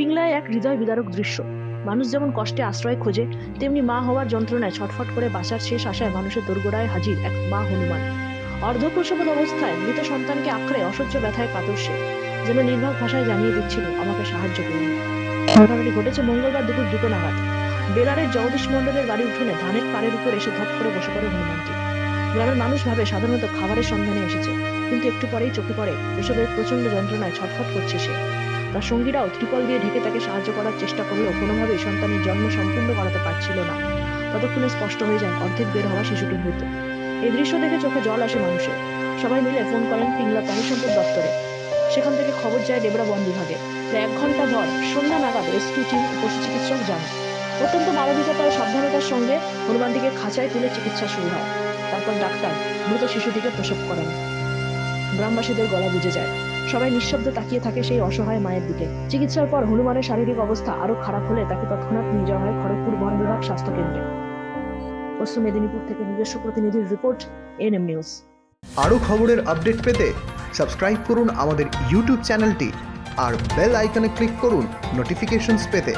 পিংলায় এক হৃদয় বিদারক দৃশ্য। মানুষ যেমন কষ্টে আশ্রয় খোঁজে, তেমনি মা হওয়ার যন্ত্রণায় ছটফট করে বাঁচার শেষ আশায় মানুষের দোরগোড়ায় হাজির এক মা হনুমান। অর্ধপ্রসবত অবস্থায় মৃত সন্তানকে আঁকড়ে অসহ্য ব্যথায় কাতর সে, যেন নির্বাক ভাষায় জানিয়ে দিচ্ছিল, আমাকে সাহায্য করুন। ঘটনাটি ঘটেছে মঙ্গলবার দুপুর দুটো নাগাদ। বেলারের জগদীশ মণ্ডলের বাড়ি উঠোনে ধানের পাড়ের উপর এসে ধপ করে বসে পড়ে হনুমানটি। গ্রামের মানুষ ভাবে সাধারণত খাবারের সন্ধানে এসেছে, কিন্তু একটু পরেই চোখে পড়ে এসবের প্রচণ্ড যন্ত্রণায় ছটফট করছে সে। তার সঙ্গীরাও ত্রিপল দিয়ে ঢেকে তাকে সাহায্য করার চেষ্টা করলেও কোনোভাবেই সন্তানের জন্ম সম্পূর্ণ করাতে পারছিল না। ততক্ষণে স্পষ্ট হয়ে যায়, অর্ধেক বের হওয়া শিশুটি মৃত এই দৃশ্য দেখে চোখে জল আসে মানুষের। সবাই মিলে ফোন করেন পিংলা প্রাণী সম্পদ দপ্তরে। সেখান থেকে খবর যায় ডেবরা বন বিভাগে। প্রায় এক ঘণ্টা পর সন্ধ্যা নাগাদ রেস্কিউ টিম পশু চিকিৎসক যান অত্যন্ত মানবিকতা ও সাবধানতার সঙ্গে হনুমানটিকে খাঁচায় তুলে চিকিৎসা শুরু হয়। তারপর ডাক্তার মৃত শিশুটিকে প্রসব করেন। গ্রামবাসীদের গলা বুঝে যায়। সবাই নিঃশব্দে তাকিয়ে থাকে সেই অসহায় মায়ের দিকে। চিকিৎসার পর হনুমানের শারীরিক অবস্থা আরও খারাপ হলে তাকে তৎক্ষণাৎ নিয়ে যাওয়া হয় খড়গপুর বন বিভাগ স্বাস্থ্য কেন্দ্রে। পশ্চিম মেদিনীপুর থেকে নিজস্ব প্রতিনিধির রিপোর্ট, এনএম নিউজ। আরও খবরের আপডেট পেতে সাবস্ক্রাইব করুন আমাদের ইউটিউব চ্যানেলটি আর বেল আইকনে ক্লিক করুন নোটিফিকেশনস পেতে।